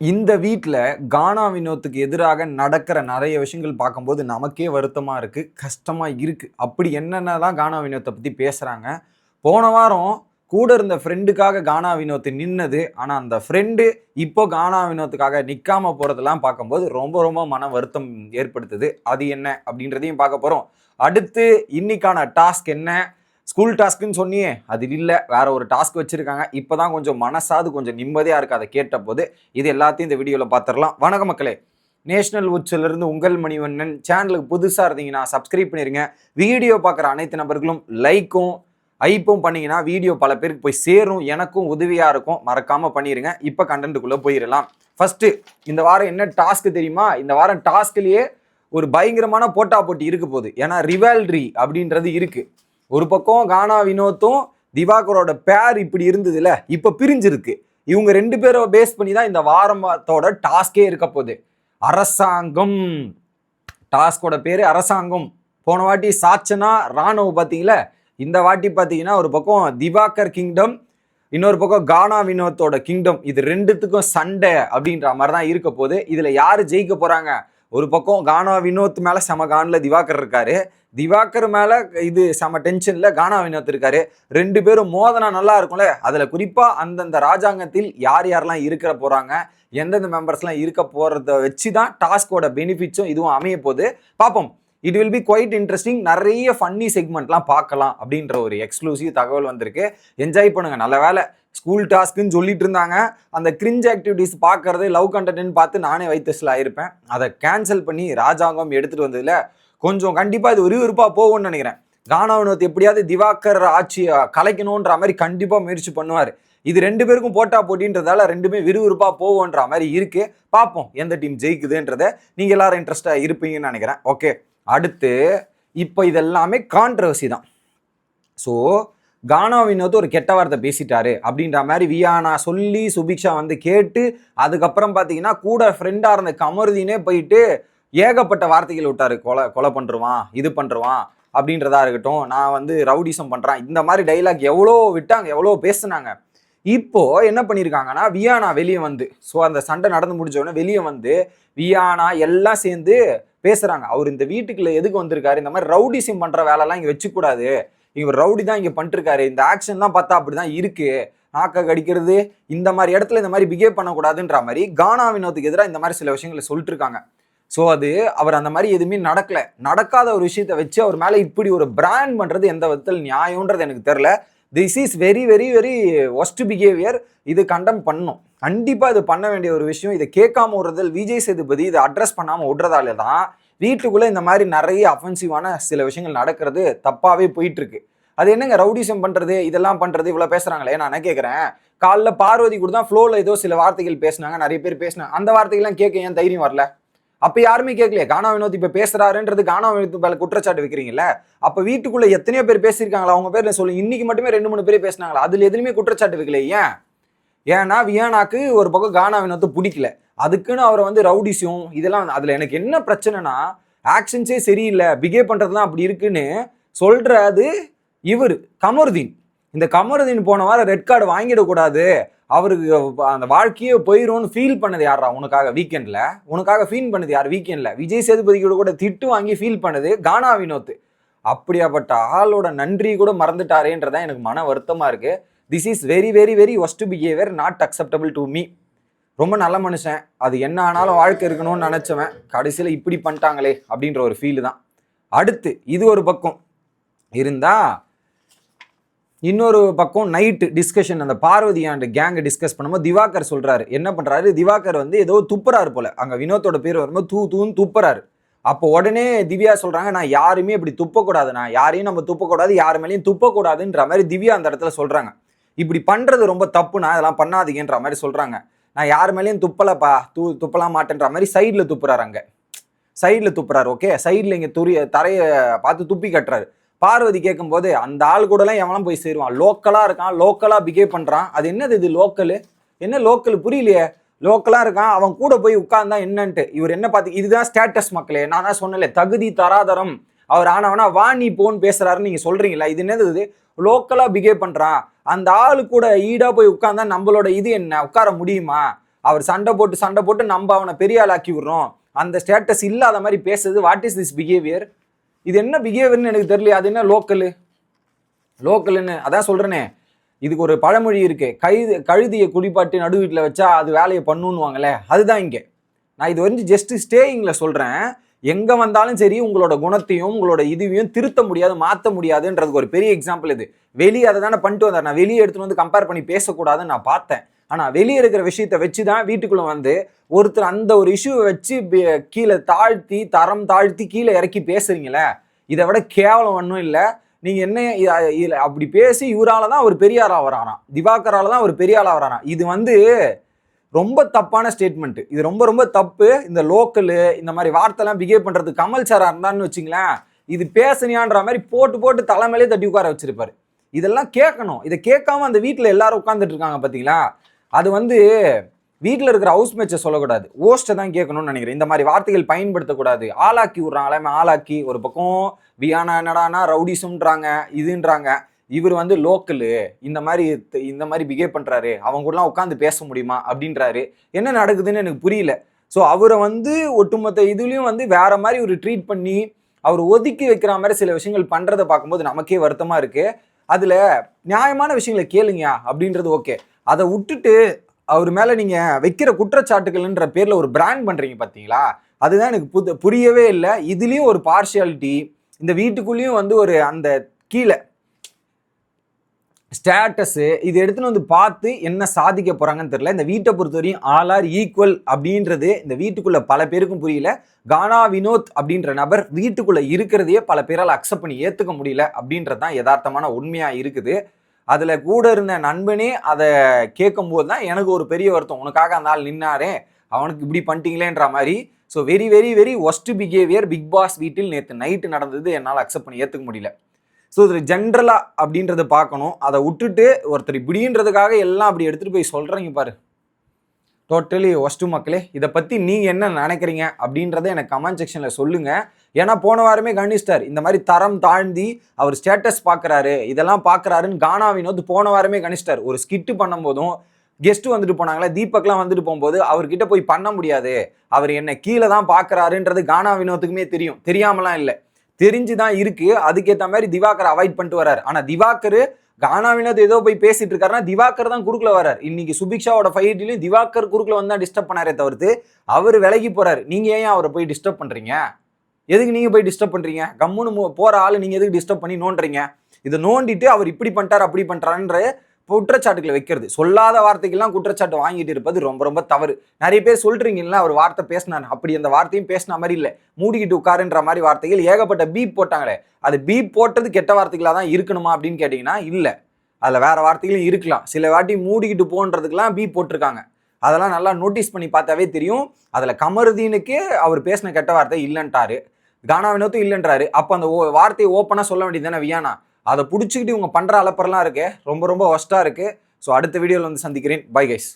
இந்த வீட்டில் கானா வினோத்துக்கு எதிராக நடக்கிற நிறைய விஷயங்கள் பார்க்கும்போது நமக்கே வருத்தமாக இருக்குது கஷ்டமாக இருக்குது அப்படி என்னென்னலாம் கானா வினோத்தை பற்றி பேசுகிறாங்க போன வாரம் கூட இருந்த ஃப்ரெண்டுக்காக கானா வினோத் நின்னது. ஆனால் அந்த ஃப்ரெண்டு இப்போ கானா வினோத்துக்காக நிற்காம போகிறதெல்லாம் பார்க்கும்போது ரொம்ப ரொம்ப மன வருத்தம் ஏற்படுத்துது. அது என்ன அப்படின்றதையும் பார்க்க போகிறோம் அடுத்து இன்னைக்கான டாஸ்க் என்ன? ஸ்கூல் டாஸ்க்குன்னு சொன்னியே அது இல்லை. வேற ஒரு டாஸ்க் வச்சிருக்காங்க. இப்போதான் கொஞ்சம் மனசாது கொஞ்சம் நிம்மதியாக இருக்கு. அதை கேட்ட போது இது எல்லாத்தையும் இந்த வீடியோவில் பார்த்துடலாம் வணக்க மக்களே. நேஷனல் உச்சிலிருந்து உங்கள் மணிவண்ணன் சேனலுக்கு புதுசாக இருந்தீங்கன்னா சப்ஸ்கிரைப் பண்ணிருங்க. வீடியோ பார்க்குற அனைத்து நபர்களும் லைக்கும் ஐப்பும் பண்ணிங்கன்னா வீடியோ பல பேருக்கு போய் சேரும். எனக்கும் உதவியாக இருக்கும். மறக்காமல் பண்ணிடுங்க இப்போ கண்டென்ட்டுக்குள்ளே போயிடலாம் ஃபஸ்ட்டு இந்த வாரம் என்ன டாஸ்க் தெரியுமா? இந்த வாரம் டாஸ்க்லேயே ஒரு பயங்கரமான போட்டா போட்டி இருக்க போகுது. ஏன்னா ரிவால்ட்ரி அப்படின்றது இருக்குது ஒரு பக்கம் கானா வினோத்தும் திவாகரோட பேர் இப்படி இருந்ததுல இப்போ பிரிஞ்சிருக்கு. இவங்க ரெண்டு பேரை பேஸ் பண்ணி தான் இந்த வாரத்தோட டாஸ்கே இருக்க போகுது. அரசாங்கம். டாஸ்கோட பேர் அரசாங்கம். போன வாட்டி சாச்சனா ராணுவ பார்த்தீங்களா? இந்த வாட்டி பார்த்தீங்கன்னா ஒரு பக்கம் திவாகர் கிங்டம் இன்னொரு பக்கம் கானா வினோத்தோட கிங்டம் இது ரெண்டுத்துக்கும் சண்டை அப்படின்ற மாதிரி தான் இருக்க போகுது. இதில் யார் ஜெயிக்க போகிறாங்க ஒரு பக்கம் கானா வினோத் மேலே செம கானில் திவாகர் இருக்காரு. திவாகர் மேலே இது செம டென்ஷனில் கானா வினோத் இருக்காரு. ரெண்டு பேரும் மோதனா நல்லா இருக்கும்ல? அதில் குறிப்பாக அந்தந்த ராஜாங்கத்தில் யார் யாரெல்லாம் இருக்கிற போகிறாங்க எந்தெந்த மெம்பர்ஸ்லாம் இருக்க போகிறத வச்சு தான் டாஸ்கோட பெனிஃபிட்ஸும் இதுவும் அமைய போகுது. பார்ப்போம். It will be quite interesting நிறைய ஃபன்னி செக்மெண்ட்லாம் பார்க்கலாம் அப்படின்ற ஒரு எக்ஸ்க்ளூசிவ் தகவல் வந்திருக்கு. என்ஜாய் பண்ணுங்கள் நல்ல வேலை ஸ்கூல் டாஸ்க்குன்னு சொல்லிட்டு இருந்தாங்க. அந்த கிரிஞ்ச் ஆக்டிவிட்டிஸ் பார்க்கறது லவ் கண்டென்ட்னு பார்த்து நானே வைத்தஸில் ஆயிருப்பேன். அதை கேன்சல் பண்ணி ராஜாங்கம் எடுத்துகிட்டு வந்ததில் கொஞ்சம் கண்டிப்பாக இது விறுவிறுப்பாக போகும்னு நினைக்கிறேன். கானா எப்படியாவது திவாகர் ஆட்சியை கலைக்கணுன்ற மாதிரி கண்டிப்பாக முயற்சி பண்ணுவார். இது ரெண்டு பேருக்கும் போட்டா போட்டின்றதால ரெண்டுமே விறுவிறுப்பாக போவோன்ற மாதிரி இருக்கு. பார்ப்போம் எந்த டீம் ஜெயிக்குதுன்றத. நீங்கள் எல்லாரும் இன்ட்ரெஸ்டாக இருப்பீங்கன்னு நினைக்கிறேன். ஓகே அடுத்து இப்போ இதெல்லாமே கான்ட்ரவர்சி தான். ஸோ கானாவின் வந்து ஒரு கெட்ட வார்த்தை பேசிட்டாரு அப்படின்ற மாதிரி வியானா சொல்லி சுபிக்ஷா வந்து கேட்டு அதுக்கப்புறம் பார்த்தீங்கன்னா கூட ஃப்ரெண்டாக இருந்த கமருதீனே போயிட்டு ஏகப்பட்ட வார்த்தைகள் விட்டாரு. கொலை கொலை பண்ணுருவான் இது பண்ணுருவான் அப்படின்றதா இருக்கட்டும் நான் வந்து ரவுடிசம் பண்ணுறேன் இந்த மாதிரி டைலாக் எவ்வளோ விட்டாங்க எவ்வளோ பேசுனாங்க. இப்போ என்ன பண்ணியிருக்காங்கன்னா வியானா வெளியே வந்து ஸோ அந்த சண்டை நடந்து முடிஞ்சோடனே வெளியே வந்து வியானா எல்லாம் சேர்ந்து பேசுகிறாங்க அவர் இந்த வீட்டுக்குள்ள எதுக்கு வந்திருக்காரு? இந்த மாதிரி ரவுடிசம் பண்ணுற வேலைலாம் இங்கே வச்சுக்கூடாது. இவர் ரவுடி தான் இங்கே பண்ணிருக்காரு இந்த ஆக்ஷன்லாம் பார்த்தா அப்படிதான் இருக்கு. நாக்க கடிக்கிறது இந்த மாதிரி இடத்துல இந்த மாதிரி பிஹேவ் பண்ணக்கூடாதுன்ற மாதிரி கானா வினோத்துக்கு எதிராக இந்த மாதிரி சில விஷயங்களை சொல்லிட்டு இருக்காங்க ஸோ அது அவர் அந்த மாதிரி எதுவுமே நடக்கல. நடக்காத ஒரு விஷயத்த வச்சு அவர் மேலே இப்படி ஒரு பிராண்ட் பண்ணுறது எந்த விதத்தில் நியாயம்ன்றது எனக்கு தெரில this is very very very worst behaviour இது கண்டம் பண்ணும். கண்டிப்பாக இது பண்ண வேண்டிய ஒரு விஷயம். இதை கேட்காம விடுறதில் விஜய் சேதுபதி இதை அட்ரஸ் பண்ணாமல் விடுறதால தான் வீட்டுக்குள்ளே இந்த மாதிரி நிறைய அஃபென்சிவான சில விஷயங்கள் நடக்கிறது தப்பாகவே போயிட்டுருக்கு. அது என்னங்க ரவுடிசம் பண்ணுறது இதெல்லாம் பண்ணுறது இவ்வளோ பேசுகிறாங்களே நான் கேட்குறேன் காலைல பார்வதி கூட தான் ஃப்ளோவில் ஏதோ சில வார்த்தைகள் பேசினாங்க நிறைய பேர் பேசினாங்க. அந்த வார்த்தைகள்லாம் கேட்க ஏன் தைரியம் வரல? அப்போ யாருமே கேட்கலையே கானா வினோத் இப்போ பேசுறாருன்றது கானா வினோத் மேலே குற்றச்சாட்டு வைக்கிறீங்கல்ல? அப்போ வீட்டுக்குள்ளே எத்தனையோ பேர் பேசியிருக்காங்களா? அவங்க பேர் சொல்லு இன்னைக்கு மட்டுமே ரெண்டு மூணு பேர் பேசினாங்களா? அதில் எதுலையுமே குற்றச்சாட்டு வைக்கல ஏன்? ஏன்னா வியானாக்கு ஒரு பக்கம் கானா வினோத்தை பிடிக்கல. அதுக்குன்னு அவரை வந்து ரவுடிஸும் இதெல்லாம் அதில் எனக்கு என்ன பிரச்சனைனா ஆக்ஷன்ஸே சரியில்லை. பிஹேவ் பண்ணுறதுலாம் அப்படி இருக்குன்னு சொல்கிறது இவர் கமருதீன். இந்த கமருதீன் போன வாரம் ரெட் கார்டு வாங்கிடக்கூடாது. அவருக்கு அந்த வாழ்க்கையே போயிடும்னு ஃபீல் பண்ணது யாரா உனக்காக வீக்கெண்டில் உனக்காக ஃபீல் பண்ணது யார்? வீக்கெண்டில் விஜய் சேதுபதி கூட திட்டு வாங்கி ஃபீல் பண்ணது கானா வினோத் அப்படியாப்பட்ட ஆளோட நன்றி கூட மறந்துட்டாரேன்றதான் எனக்கு மன வருத்தமாக இருக்குது this is very very very worst behaviour not acceptable to me ரொம்ப நல்ல மனுஷன். அது என்ன ஆனாலும் வாழ்க்கை இருக்கணும்னு நினச்சவன். கடைசியில் இப்படி பண்ணிட்டாங்களே அப்படின்ற ஒரு ஃபீல் தான். அடுத்து இது ஒரு பக்கம். இருந்தால் இன்னொரு பக்கம் நைட்டு டிஸ்கஷன் அந்த பார்வதி அண்ட் கேங்கை டிஸ்கஸ் பண்ணும்போது திவாகர் சொல்கிறாரு என்ன பண்ணுறாரு திவாகர் வந்து ஏதோ துப்புறாரு போல். அங்கே வினோத்தோட பேர் வரும்போது தூ தூன்னு துப்புறாரு. அப்போ உடனே திவ்யா சொல்கிறாங்க நான் யாருமே இப்படி துப்பக்கூடாது. நான் யாரையும் நம்ம துப்பக்கூடாது யார் மேலேயும் துப்பக்கூடாதுன்ற மாதிரி திவ்யா அந்த இடத்துல சொல்கிறாங்க இப்படி பண்ணுறது ரொம்ப தப்புனா இதெல்லாம் பண்ணாதீங்கன்ற மாதிரி சொல்கிறாங்க நான் யார் மேலேயும் துப்பலப்பா தூ துப்பலாம் மாட்டேன்ற மாதிரி சைடில் துப்புறாரு அங்கே. சைடில் துப்புறாரு ஓகே சைடில் இங்கே துரிய தரையை பார்த்து துப்பி கட்டுறாரு. பார்வதி கேட்கும்போது அந்த ஆள் கூடலாம் எவனும் போய் சேருவான். லோக்கலாக இருக்கான் லோக்கலாக பிஹேவ் பண்ணுறான் அது என்னது இது லோக்கலு என்ன லோக்கல் புரியலையே. லோக்கலாக இருக்கான் அவன் கூட போய் உட்கார்ந்தா என்னன்ட்டு. இவர் என்ன பார்த்து இதுதான் ஸ்டேட்டஸ் மக்களே. நான் தான் சொன்னல தகுதி தராதரம். அவர் ஆனவனா வா நீ போன்னு பேசுறாருன்னு நீங்கள் சொல்றீங்களா இது என்னது இது? லோக்கலாக பிஹேவ் பண்ணுறான் அந்த ஆளு கூட ஈடா போய் உட்கார்ந்தா நம்மளோட இது என்ன? உட்கார முடியுமா? அவர் சண்டை போட்டு சண்டை போட்டு நம்ம அவனை பெரிய ஆளாக்கி விடுறோம். அந்த ஸ்டேட்டஸ் இல்லாத மாதிரி பேசுறது வாட் இஸ் திஸ் பிஹேவியர் இது என்ன பிஹேவியர்னு எனக்கு தெரியல அது என்ன லோக்கலு லோக்கல்னு அதான் சொல்கிறேனே இதுக்கு ஒரு பழமொழி இருக்கு. கைது கழுதியை குடிப்பாட்டி நடு வீட்டில் வச்சா அது வேலையை பண்ணுன்னுவாங்களே. அதுதான் இங்கே. நான் இது வந்து ஜஸ்ட் ஸ்டேயிங்கில் சொல்கிறேன் எங்கே வந்தாலும் சரி உங்களோட குணத்தையும் உங்களோட இதுவையும் திருத்த முடியாது மாற்ற முடியாதுன்றதுக்கு ஒரு பெரிய எக்ஸாம்பிள் இது. வெளியே அதை தானே பண்ணிட்டு வந்தார். நான் வெளியே எடுத்துட்டு வந்து கம்பேர் பண்ணி பேசக்கூடாதுன்னு நான் பார்த்தேன். ஆனால் வெளியே இருக்கிற விஷயத்த வச்சு தான் வீட்டுக்குள்ளே வந்து ஒருத்தர் அந்த ஒரு இஷ்யூவை வச்சு கீழே தாழ்த்தி தரம் தாழ்த்தி கீழே இறக்கி பேசுறீங்களே இதை விட கேவலம் ஒன்றும் இல்லை. நீங்கள் என்ன அப்படி பேசி இவரால் தான் அவர் பெரியாரா வராராம் திவாகரால் தான் அவர் பெரியாளா வராராம் இது வந்து ரொம்ப தப்பான ஸ்டேட்மெண்ட் இது ரொம்ப ரொம்ப தப்பு. இந்த லோக்கலு இந்த மாதிரி வார்த்தைலாம் பிஹேவ் பண்ணுறது கமல் சாராக இருந்தான்னு வச்சுங்களேன் இது பேசுனியான்ற மாதிரி போட்டு போட்டு தலைமையிலே தட்டி உட்கார வச்சிருப்பாரு. இதெல்லாம் கேட்கணும். இதை கேட்காம அந்த வீட்டில் எல்லாரும் உட்காந்துட்டு இருக்காங்க பார்த்தீங்களா அது வந்து வீட்டில் இருக்கிற ஹவுஸ் மேட்சை சொல்லக்கூடாது. ஓஸ்ட்டை தான் கேட்கணும்னு நினைக்கிறேன். இந்த மாதிரி வார்த்தைகள் பயன்படுத்தக்கூடாது. ஆளாக்கி விட்றாங்களே ஆளாக்கி ஒரு பக்கம் வியானா என்னடானா ரவுடிசம்ன்றாங்க இதுன்றாங்க. இவர் வந்து லோக்கலு இந்த மாதிரி த- இந்த மாதிரி பிஹேவ் பண்ணுறாரு அவங்க கூடலாம் உட்காந்து பேச முடியுமா? அப்படின்றாரு. என்ன நடக்குதுன்னு எனக்கு புரியல. ஸோ அவரை வந்து ஒட்டுமொத்த இதுலேயும் வந்து வேற மாதிரி ஒரு ட்ரீட் பண்ணி அவர் ஒதுக்கி வைக்கிற மாதிரி சில விஷயங்கள் பண்ணுறதை பார்க்கும்போது நமக்கே வருத்தமாக இருக்குது அதில் நியாயமான விஷயங்களை கேளுங்க அப்படின்றது ஓகே. அதை விட்டுட்டு அவர் மேலே நீங்கள் வைக்கிற குற்றச்சாட்டுகள்ன்ற பேரில் ஒரு பிராண்ட் பண்ணுறீங்க பார்த்தீங்களா அதுதான் எனக்கு புது புரியவே இல்லை. இதுலேயும் ஒரு பார்ஷியாலிட்டி இந்த வீட்டுக்குள்ளேயும் வந்து ஒரு அந்த கீழே ஸ்டேட்டஸு இது எடுத்துன்னு வந்து பார்த்து என்ன சாதிக்க போகிறாங்கன்னு தெரில இந்த வீட்டை பொறுத்தவரையும் ஆல் ஆர் ஈக்குவல் அப்படின்றது இந்த வீட்டுக்குள்ளே பல பேருக்கும் புரியல. கானா வினோத் அப்படின்ற நபர் வீட்டுக்குள்ளே இருக்கிறதையே பல பேரால் அக்செப்ட் பண்ணி ஏற்றுக்க முடியல அப்படின்றது தான் யதார்த்தமான உண்மையாக இருக்குது. அதில் கூட இருந்த நண்பனே அதை கேட்கும்போது தான் எனக்கு ஒரு பெரிய வருத்தம். உனக்காக அந்த ஆள் நின்னாரே அவனுக்கு இப்படி பண்ணிட்டீங்களேன்ற மாதிரி. So very very very worst behaviour Bigg Boss வீட்டில் நேற்று நைட்டு நடந்தது. என்னால் அக்செப்ட் பண்ணி ஏற்றுக்க முடியல. ஸோ இதில் ஜென்ரலாக அப்படின்றத பார்க்கணும். அதை விட்டுட்டு ஒருத்தர் இப்படின்றதுக்காக எல்லாம் அப்படி எடுத்துகிட்டு போய் சொல்கிறீங்க பாரு. டோட்டலி ஒஸ்ட்டு மக்களே இதை பற்றி நீங்கள் என்ன நினைக்கிறீங்க அப்படின்றத எனக்கு கமெண்ட் செக்ஷனில் சொல்லுங்கள் ஏன்னா போன வாரமே கணிஸ்டர் இந்த மாதிரி தரம் தாழ்ந்தி அவர் ஸ்டேட்டஸ் பார்க்குறாரு இதெல்லாம் பார்க்குறாருன்னு கானா வினோத் போன வாரமே கணிச்சிட்டார் ஒரு ஸ்கிட்டு பண்ணும்போதும் கெஸ்ட்டு வந்துட்டு போனாங்களே தீபக்லாம் வந்துட்டு போகும்போது அவர்கிட்ட போய் பண்ண முடியாது. அவர் என்னை கீழே தான் பார்க்குறாருன்றது கானா வினோத்துக்குமே தெரியும். தெரியாமலாம் இல்லை. தெரிஞ்சு தான் இருக்கு. அதுக்கேற்ற மாதிரி திவாகர் அவாய்ட் பண்ணிட்டு வராரு ஆனால் திவாகர் கானாவினது ஏதோ போய் பேசிட்டு இருக்காருன்னா திவாகர் தான் குறுக்கில் வரார் இன்னைக்கு சுபிக்ஷாவோட ஃபைட்லையும் திவாகர் குறுக்குல வந்தா டிஸ்டர்ப் பண்ணாரே தவிர்த்து அவர் விலகி போறாரு. நீங்க ஏன் அவரை போய் டிஸ்டர்ப் பண்றீங்க? எதுக்கு நீங்க போய் டிஸ்டர்ப் பண்றீங்க? கம்முன்னு மு- போற ஆளு நீங்க எதுக்கு டிஸ்டர்ப் பண்ணி நோண்டுறீங்க? இதை நோண்டிட்டு அவர் இப்படி பண்ணிட்டார் அப்படி பண்றாருன்ற குற்றச்சாட்டுகளை வைக்கிறது. சொல்லாத வார்த்தைக்கெல்லாம் குற்றச்சாட்டு வாங்கிட்டு இருப்பது ரொம்ப ரொம்ப தவறு. நிறைய பேர் சொல்றீங்கன்னா அவர் வார்த்தை பேசினார் அப்படி அந்த வார்த்தையும் பேசின மாதிரி இல்லை. மூடிக்கிட்டு உட்காருன்ற மாதிரி வார்த்தைகள் ஏகப்பட்ட பீப் போட்டாங்களே. அது பீப் போட்டது கெட்ட வார்த்தைகளாக தான் இருக்கணுமா அப்படின்னு கேட்டிங்கன்னா இல்லை. அதில் வேறு வார்த்தைகளும் இருக்கலாம். சில வாட்டி மூடிக்கிட்டு போன்றதுக்கெல்லாம் பீப் போட்டிருக்காங்க. அதெல்லாம் நல்லா நோட்டீஸ் பண்ணி பார்த்தாவே தெரியும். அதில் கமருதீனுக்கு அவர் பேசின கெட்ட வார்த்தை இல்லைன்ட்டாரு. கானா வினோத்தும் இல்லைன்றாரு. அப்போ அந்த ஓ- வார்த்தையை ஓப்பனாக சொல்ல வேண்டியது தானே வியானா? அதை பிடிச்சிக்கிட்டு இவங்க பண்ணுற அலப்பரெலாம் இருக்கே. ரொம்ப ரொம்ப ஒஸ்ட்டாக இருக்குது ஸோ அடுத்த வீடியோவில் வந்து சந்திக்கிறேன். Bye guys